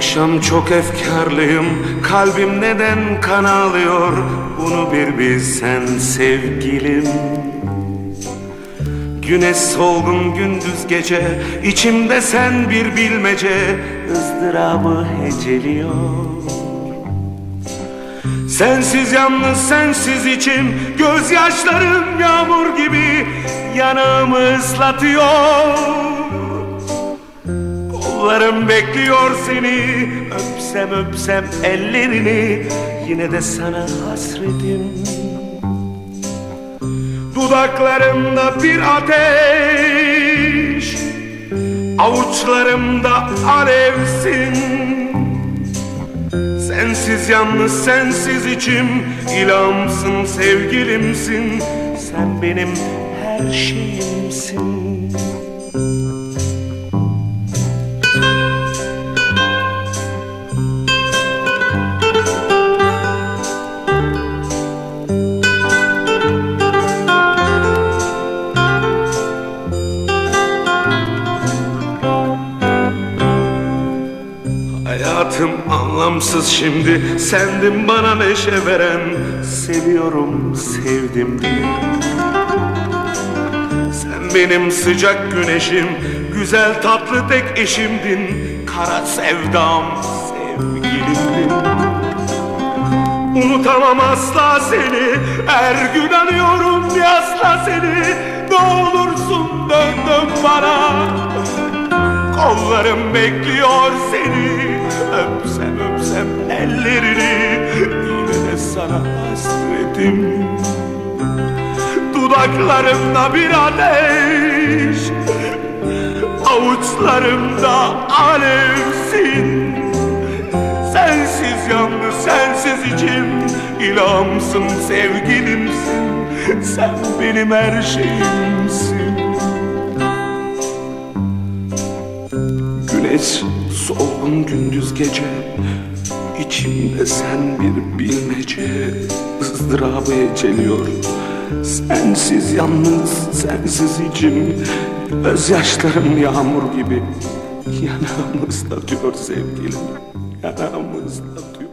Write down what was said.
akşam çok efkarlıyım. Kalbim neden kan ağlıyor Bunu bir bilsen sevgilim. Güneş solgun gündüz gece içimde sen bir bilmece ızdırabı heceliyor. Sensiz yalnız sensiz içim Gözyaşlarım yağmur gibi Yanağımı ıslatıyor Kollarım bekliyor seni. Öpsem öpsem ellerini. Yine de sana hasretim. Dudaklarımda bir ateş. Avuçlarımda alevsin. Sensiz yalnız sensiz içim. İlhamsın sevgilimsin. Sen benim her şeyimsin Hayatım anlamsız şimdi. Sendin bana neşe veren. Seviyorum sevdim diye. Sen benim sıcak güneşim. Güzel tatlı tek eşimdin. Kara sevdam sevgilimdin. Unutamam asla seni. Her gün anıyorum yasla seni. Ne olursun dön dön bana Kollarım bekliyor seni. Öpsem öpsem ellerini. Yine de sana hasretim. Dudaklarımda bir ateş. Avuçlarımda alevsin. Sensiz yalnız sensiz içim. İlhamsın sevgilimsin. Sen benim her şeyimsin Güneş solgun gündüz gece İçimde sen bir bilmece. Izdırabı eceliyor Sensiz yalnız sensiz içim. Gözyaşlarım yağmur gibi. Yanağımı ıslatıyor sevgilim Yanağımı ıslatıyor